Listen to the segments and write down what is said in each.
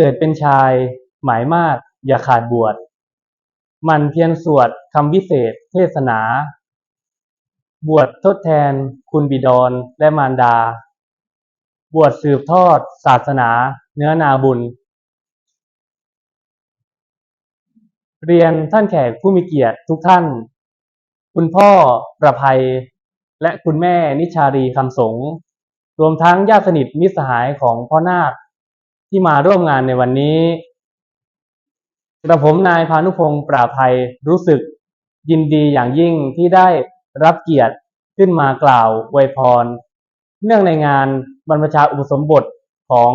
เกิดเป็นชาย หมายมากอย่าขาดบวชมันเพียรสวดคำวิเศษ เทศนา บวชทดแทน คุณบิดรและมารดา บวชสืบทอด ศาสนา เนื้อนาบุญ เรียนท่านแขกผู้มีเกียรติทุกท่าน คุณพ่อประภัย และคุณแม่นิชารีคำสงรวมทั้งญาติสนิทมิสหายของพ่อนาค ที่มาร่วมงานในวันนี้กระผมนายพานุพงศ์ปราภัยรู้สึกยินดีอย่างยิ่งที่ได้รับเกียรติขึ้นมากล่าวอวยพร เนื่องในงานบรรพชาอุปสมบทของ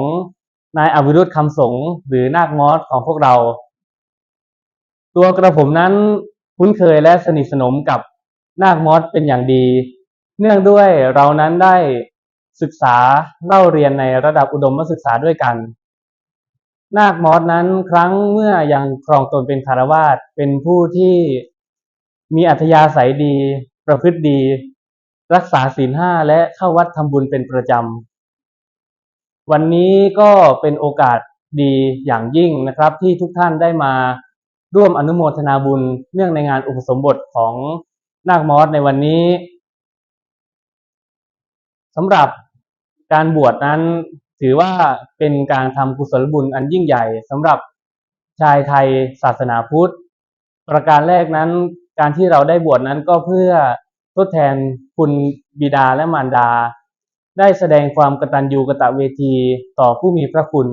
นายอวิรุธคำสงหรือนาคมอสของพวกเรา ตัวกระผมนั้นคุ้นเคยและสนิทสนมกับนาคมอสเป็นอย่างดี เนื่องด้วยเรานั้นได้ศึกษาเล่าเรียนในระดับอุดมศึกษาด้วยกัน นาคมอสนั้นครั้งเมื่อยังครองตนเป็นคารวาสเป็นผู้ที่มีอัธยาศัยดี ประพฤติดี รักษาศีลห้าและเข้าวัดทำบุญเป็นประจำ วันนี้ก็เป็นโอกาสดีอย่างยิ่งนะครับ ที่ทุกท่านได้มาร่วมอนุโมทนาบุญเนื่องในงานอุปสมบทของนาคมอสในวันนี้สำหรับการบวชนั้น ถือว่าเป็นการทำกุศลบุญอันยิ่งใหญ่สำหรับชายไทยศาสนาพุทธ ประการแรกนั้น การที่เราได้บวชนั้นก็เพื่อทดแทนคุณบิดาและมารดา ได้แสดงความกตัญญูกตเวทีต่อผู้มีพระคุณ